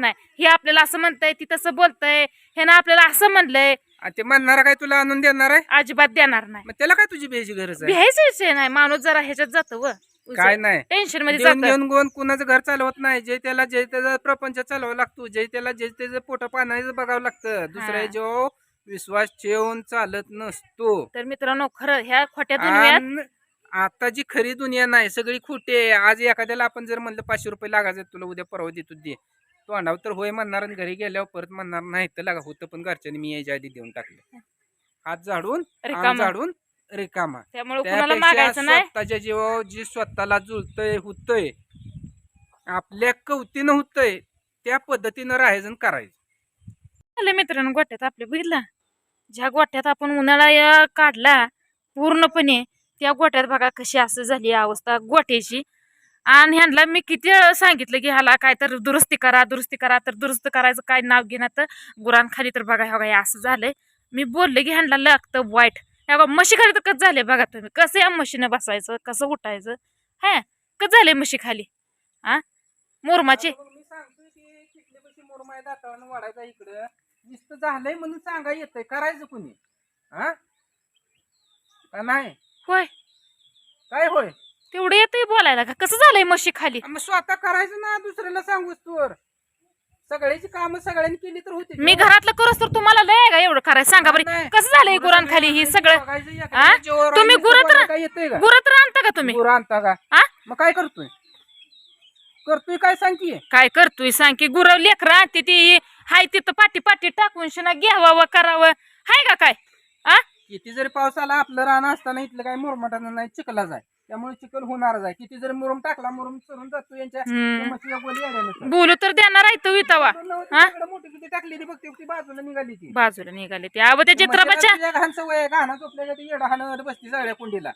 नाही. हे आपल्याला असं म्हणतंय ती तसं बोलतंय हे ना आपल्याला असं म्हणलंय. आणि ते म्हणणारा काय तुला आणून देणार आहे? अजिबात देणार नाही. मग त्याला काय तुझी बेची गरज आहे? भ्यायचा नाही. माणूस जरा ह्याच्यात जातो व. काय नाही. टेन्शनमध्ये देऊन जात. घेऊन गोन कुणाचं घर चालवत नाही. जे त्याला जे त्याचा प्रपंच चालवावं लागतो जे त्याला जे त्याचं पोट पाण्याचं बघावं लागतं. दुसऱ्या जो विश्वास ठेवून चालत नसतो. तर मित्रांनो खरं ह्या खोट्या दुनियात आणि आता जी खरी दुनिया नाही सगळी खोटी आहे. आज एखाद्याला आपण जर म्हणलं पाचशे रुपये लागायचे तुला उद्या परवा देतो दे. तोंडावर तर होय म्हणणार आणि घरी गेल्यावर परत म्हणणार नाही तर लागा होतं पण घरच्यांनी मी यायच्या आधी देऊन टाकलं. हात झाडून अंग रिकामा. झाडून रिकामा. त्यामुळे कुणाला त्यापेक्षा मागायचं नाही. स्वतःच्या जीवावर जी स्वतःला जुळतंय होतंय आपल्या कवतीनं होतंय त्या पद्धतीनं राहायचं आणि करायचं. झालं मित्रांनो गोट्यात आपल्या बघितला? ज्या गोट्यात आपण उन्हाळा या काढला पूर्णपणे त्या गोट्यात बघा कशी असं झाली अवस्था गोट्याची आणि ह्यांना मी किती सांगितलं की ह्याला काय तर दुरुस्ती करा दुरुस्ती करा तर दुरुस्त करायचं काय नाव घेणार तर गुरांखाली तर बघा ह्या बघा हे असं झालंय. मी बोलले की ह्यांना लागतं वाईट. ह्या बघा म्हशी खाली तर कसं झाले बघा तुम्ही? कसं या म्हशीनं बसायचं? कसं उठायचं? हा कसं झालंय म्हशी खाली? हा मोरमाचे. मुरमाय दातावरून वाढायचा इकडं. झालंय म्हणून सांगा येतंय करायचं कुणी? हा नाही? होय. काय होय? तेवढं येतंय बोलायला का? कसं झालंय म्हशी खाली? मग स्वतः करायचं ना दुसऱ्याला सांगूस तूर सगळ्याची कामं सगळ्यांनी केली तर होती मी घरातलं करस तर तुम्हाला लय आहे का एवढं करायचं? सांगा बरं कसं झालंय गुरांखाली ही सगळं? तुम्ही गुरं तर- काय येतंय का? गुरं तर आणता का तुम्ही? गुरं आणता का? आ? मग काय करतोय? करतोय काय सांग की काय करतोय सांग की गुरं लेकरं आणते ती हाय तिथं पाठी पाठी टाकून शिना घ्यावं करावं. हाय का काय? आ? किती जरी पाऊस आला आपलं रान असताना इथलं काय मुरमाटानं नाही चिखलाच आहे. त्यामुळे चिखल होणारच आहे. किती जरी मुरुम टाकला मुरुम चरून जातो यांच्या. हम्म. म्हशीला गोली आल्यानंतर. बोलू तर देणार आहे तो हा? तिकडं मोठी किती टाकली ती बघते ती बाजूला निघाली ती. बाजूला निघाले ते. अव त्या चित्रपाच्या म्हशीला तुझ्या घाण सवय घाणा झोपल्या ती येडा हाणत बसती सगळ्या कुंडीला.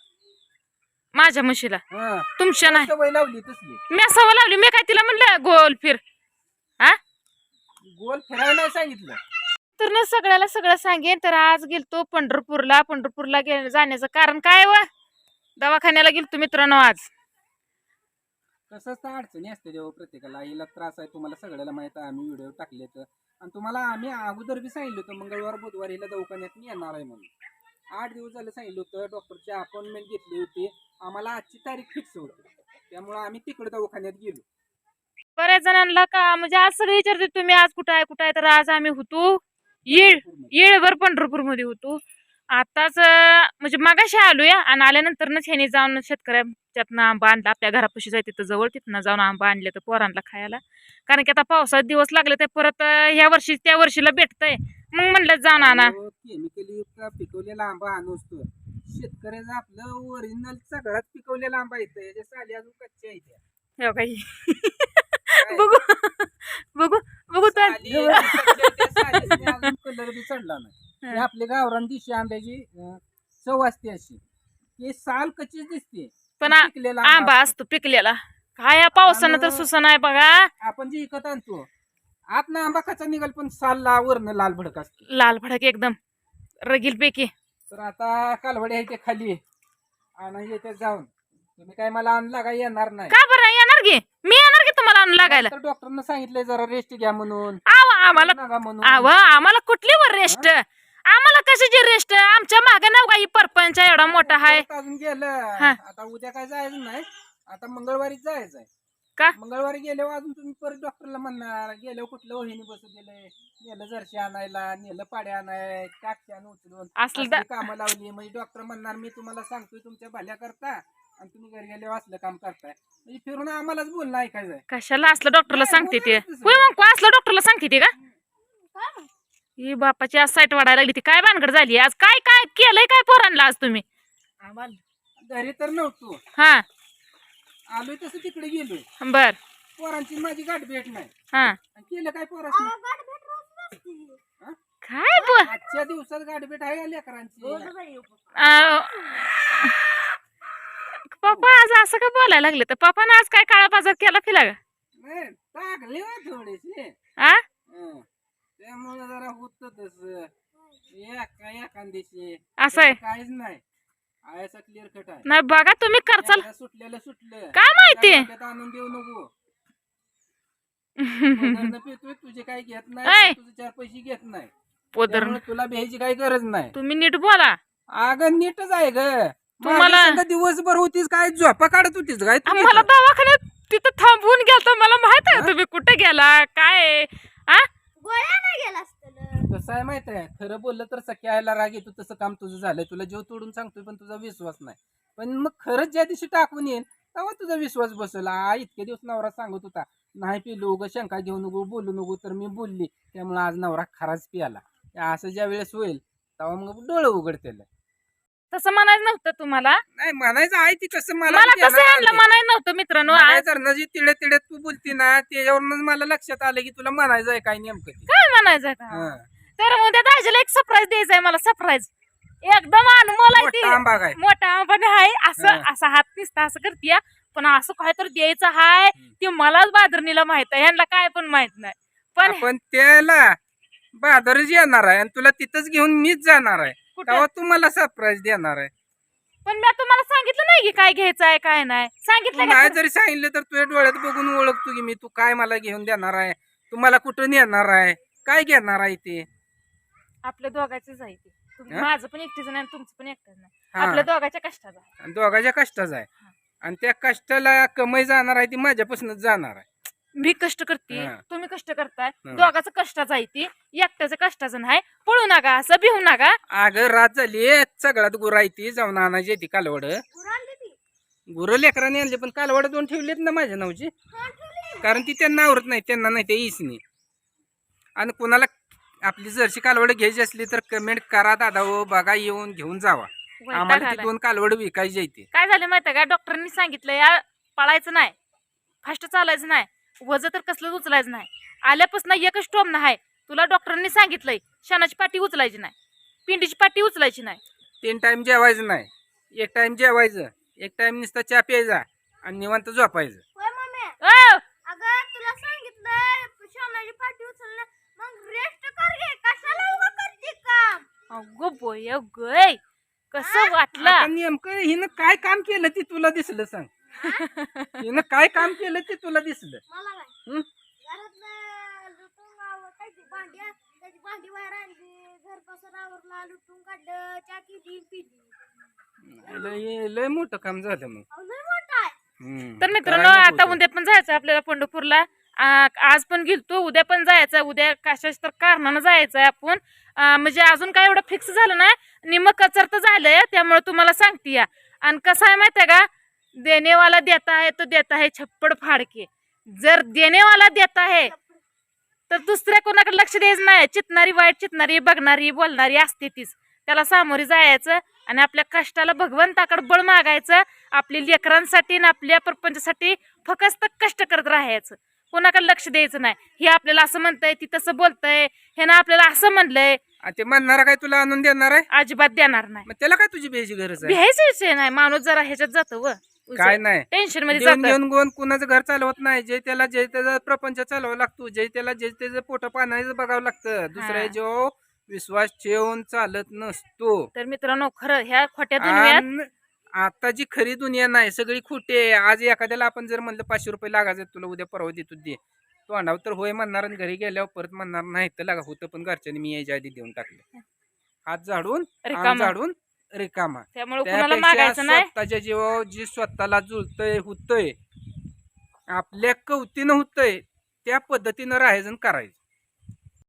माझ्या म्हशीला. हं. तुमच्या नाही. सवय लावली तसली. मी सवय लावली मी काय तिला म्हणलं गोल फिर. हा? गोल फिरायला नाही सांगितलं. तर ना सगळ्याला सगळं सांगेन तर आज गेलतो पंढरपूरला. पंढरपूरला गे जाण्याचं कारण काय व? दवाखान्याला गेलतो मित्रांनो आज. तसंच तर अडचणी असते जेव्हा प्रत्येकाला. हिला त्रास आहे तुम्हाला सगळ्याला माहीत आहे आम्ही व्हिडिओ टाकले तर आणि तुम्हाला आम्ही अगोदर बी सांगितलं होतं मंगळवार बुधवार हिला दवाखान्यात येणार आहे म्हणून. आठ दिवस झालं सांगितलं होतं डॉक्टरची अपॉइंटमेंट घेतली होती. आम्हाला आजची तारीख फिक्स होती. त्यामुळे आम्ही तिकडे दवाखान्यात गेलो. बऱ्याच जणांना का म्हणजे आज सगळे विचारते तुम्ही आज कुठं आहे कुठं आहे तर आज आम्ही होतो. येळ येळभर पंढरपूरमध्ये होतो. आताच म्हणजे मागाशी आलोय आणि आल्यानंतरच ह्याने जाऊन शेतकऱ्याच्यातनं आंबा आणला. आपल्या घरापाशी जाय तिथं जवळ तिथनं जाऊन आंबा आणले तर पोरांना खायला. कारण की आता पावसात दिवस लागले ते परत ह्या वर्षी त्या वर्षीला भेटतंय. मग म्हणलं जाऊन आणा. केमिकल पिकवलेला आंबा आणू असतो शेतकऱ्याचं आपलं ओरिजिनल सगळ्यात पिकवलेला आंबा येतं याच्या साली अजून कच्च्या आहेत हे बघा ही. बघू बघू बघू तर. कलर बी चढला नाही. हे. आपल्या गावरान दिशी आंब्याची अं, चव असते अशी. हे साल कच्चीच दिसते. पण आ- पिकलेला आंबा असतो. पिकलेला. काय या पावसानं तर सुसन आहे बघा. आपण जे विकत आणतो आत ना आंबा कच्चा निघाल पण साल ला वरनं लाल भडक असते. लाल भडक एकदम. रगील पैकी तर आता कालवडी आहे ते खाली. आणि येते जाऊन. तुम्ही काय मला आणला का येणार नाही. का बरं येणार गे? मी येणार की तुम्हाला आणून लागायला? तर डॉक्टरनं सांगितलंय जरा रेस्ट घ्या म्हणून. आव आम्हाला नका म्हणून. आव आम्हाला कुठली वर रेस्ट कशाची रेस्ट आमच्या मागे नाव काही परपंच एवढा मोठा आहे परत अजून गेलं. हा. आता उद्या काय जायचं नाही. आता मंगळवारी जायचंय. का? मंगळवारी गेल्यावर अजून तुम्ही परत डॉक्टरला म्हणणार गेल्यावर कुठलं वहिनी बसू दिलंय? नेलं जर्शी आणायला नेलं पाड्या आणाय टाकशान उचलून. असलं कामं लावली. म्हणजे डॉक्टर म्हणणार मी तुम्हाला सांगतोय तुमच्या भल्या करता आणि तुम्ही घरी गेल्यावर असलं काम करताय. म्हणजे फिरून आम्हालाच बोलणं ऐकायचंय. कशाला असलं डॉक्टरला सांगते ते. होय मग को असलं डॉक्टरला सांगते ते का? ही बापाची आज साईट वाढायला लागली ती काय भानगड झाली? आज काय काय केलंय काय पोरांना आज तुम्ही? घरी तर नव्हतो. हा. आलोय तसं तिकडे गेलोय. बर. पोरांची माझी गाठ भेट नाही. हा. आणि केलं काय पोरास काय ब आजच्या दिवसात गाठभेट आहे या लेकरांची. आ, पप्पा आज असं का बोलायला लागले? तर पप्पानं आज काय काळा बाजार केला फिला का नाही, टाकले हो थोडेसे. आ? हं. त्यामुळे जरा होत तस एका एखाद्याशी असं आहे. काहीच नाही. क्लिअर कट आहे. नाही बघा तुम्ही करचाल. एकदा सुटलेलं सुटलं. काय माहिती? डोक्यात आणून देऊ नको. पितोय तुझे काही घेत ऐ! नाही तुझे चार पैसे घेत नाही. पोदर. त्यामुळे तुला भ्यायची काही गरज नाही. तुम्ही नीट बोला. अगं नीटच आहे ग. तुम्हाला- दिवसभर होतीस काय झोपा काढत होतीस काय तू? दवाखान्यात तिथं थांबवून गेलता मला माहीत आहे तुम्ही कुठे गेला काय आहे? आ? गेला असतं कसं आहे माहीत आहे? खरं बोललं तर सख्या आयला राग येतो तसं काम तुझं झालंय. तुला जीव तोडून सांगतोय पण तुझा विश्वास नाही. पण मग खरंच ज्या दिवशी टाकून येईल तेव्हा तुझा विश्वास बसेल. आ इतके दिवस नवरा सांगत होता नाही पिलो उगं शंका घेऊ नको बोलू नको तर मी बोलली. त्यामुळे आज नवरा खराच पियाला. असं ज्या वेळेस होईल तेव्हा मग डोळं उघडतेलं. तसं म्हणायचं नव्हतं तुम्हाला? नाही म्हणायचं आहे ती तसं मला मला ध्यानात आणलं. म्हणायचं नव्हतं मित्रांनो आज? जी तिळे तिळे तू बोलती ना त्याच्यावरूनच मला लक्षात आलं की तुला म्हणायचं आहे काय नेमकं ते. काय म्हणायचं का? हं. तर उद्या दाजीला एक सरप्राईज द्यायचंय मला सरप्राईज एकदम अनमोल आहे ती. मोठा आंबा काय मोठा आंबा आहे असं हा. असं हात निसता असं करतीय पण असं काय तर द्यायचं हाय ते मलाच बादरणीला माहीत आहे ह्यांना काय पण माहीत नाही. पण आपण त्याला बाजारच येणार आहे आणि तुला तिथंच घेऊन मीच जाणार आहे. कुठं? तेव्हा तू मला सरप्राईज देणार आहे. पण मी तुम्हाला सांगितलं नाही की काय घ्यायचं आहे काय नाही. तू सांगितलं नाही? जरी सांगितलं तर तुझ्या डोळ्यात बघून ओळखतो की मी तू काय मला घेऊन देणार आहे. तू मला कुठून येणार आहे? काय घेणार आहे ते? आपल्या दोघांचीच आहे ते. तुम- हा? माझं पण एकटीच नाही आणि तुमचं पण एकटंच नाही. हा. आपल्या दोघांच्या कष्टाचा. आणि दोघाच्या कष्टाचा आहे. आणि त्या कष्टाला कमाई जाणार आहे ती माझ्यापासूनच जाणार आहे. मी कष्ट करते हा. तुम्ही कष्ट करताय हा. दोघाचं कष्टाचं आहे ती एकट्याचं कष्टाचं नाही. पळू नका असं भिवू नका. अगं रात झाली सगळ्यात गुरं आहे ती जाऊन आणायची ती कालवड. गुरं लेकरांनी आणली पण कालवड दोन ठेवलीत ना माझ्या नावची. कारण ती त्यांना आवडत नाही त्यांना नाही ते इसनी आणि कुणाला आपली जर्शी कालवड घ्यायची असली तर कमेंट करा दादा हो बघा येऊन घेऊन जावा. वैताग आम्हाला ती आलाय. दोन कालवड विकायची आहे ती. काय झालं माहितीये का? डॉक्टरांनी सांगितलं या पळायचं नाही. फास्ट चालायचं नाही. वजन तर कसलं उचलायचं नाही. आल्यापासून एकच टोम नाही तुला डॉक्टरांनी सांगितलंय शनाची पाठी उचलायची नाही. पिंडीची पाठी उचलायची नाही. तीन टाइम जेवायचं नाही. एक टाइम जेवायचं एक टाइम नुसता चहा प्यायचा आणि निवांत झोपायचं. होय मम्मी अ, अगं तुला सांगितलं शामनाची पाठी उचलणं. मग रेस्ट कर घे. कशाला उभं करते काम? अगं बोय गय कसं वाटलं? आता नेमकं हिनं काय काम केलं ते तुला दिसलं सांग. हिनं काय काम केलं ते तुला दिसलं? मला काय हं? घरातलं लुटून आव- काय ती भांडी त्याची भांडी बाहेर आणली घर कसं आवरला लुटून काढलं चा केली पिली. लय लय मोठं काम झालं मग. अहो, लय मोठा आहे. हम्म. तर मित्रांनो आता. उद्या पण जायचं आपल्याला पंढरपूरला. आ, आज पण गेलतो उद्या पण जायचं उद्या कशाच तर कारणानं जायचंय आपण. आ, म्हणजे अजून काय एवढं फिक्स झालं ना निम कचर तर झालंय त्यामुळे तुम्हाला सांगते या. आणि कसं आहे माहितीये का? देणेवाला देता है तो देता है छप्पड फाडके. जर देणेवाला देता है तर दुसऱ्या कोणाकडे लक्ष द्यायचं नाही. चितणारी वाईट चितणारी बघणारी बोलणारी असते तीच. त्याला सामोरे जायचं आणि आपल्या कष्टाला भगवंताकडे बळ मागायचं. आपल्या लेकरांसाठी आणि आपल्या प्रपंचासाठी फक्त कष्ट करत राहायचं. कोणाकडे लक्ष द्यायचं नाही. हे आपल्याला असं म्हणतंय ती तसं बोलतंय हे ना आपल्याला असं म्हणलंय. ते म्हणणारा काय तुला आणून देणार आहे? अजिबात देणार नाही. मग त्याला काय तुझी बेची गरज आहे? भ्यायचं विषय नाही माणूस जरा ह्याच्यात जातो व. काय नाही. टेन्शनमध्ये देऊन घेऊन गोन कुणाचं घर चालवत नाही. जे त्याला जे त्याचा प्रपंच चालवावं लागतो जे त्याला जे त्याचं पोट पाण्याचं बघावं लागतं. दुसऱ्या जो विश्वास ठेवून चालत नसतो. तर मित्रांनो खरं ह्या खोट्या दुनियात आता जी खरी दुनिया नाही सगळी खोटी आहे. आज एखाद्याला आपण जर म्हणलं पाचशे रुपये लागायचे तुला उद्या परवा देतो दे. तो आणाव तर होय म्हणणार आणि घरी गेल्यावर परत म्हणणार नाही. तर लागा होतं पण घरच्यांनी मी यायच्या आधी देऊन टाकलं. हात झाडून अंग रिकामा झाडून रिकामा. त्यामुळे कुणाला मागायचं नाही? स्वतःच्या जीवावर जी स्वतःला जुळतय होतय आपल्या कवतीनं होतय त्या पद्धतीनं राहायचं आणि करायचं.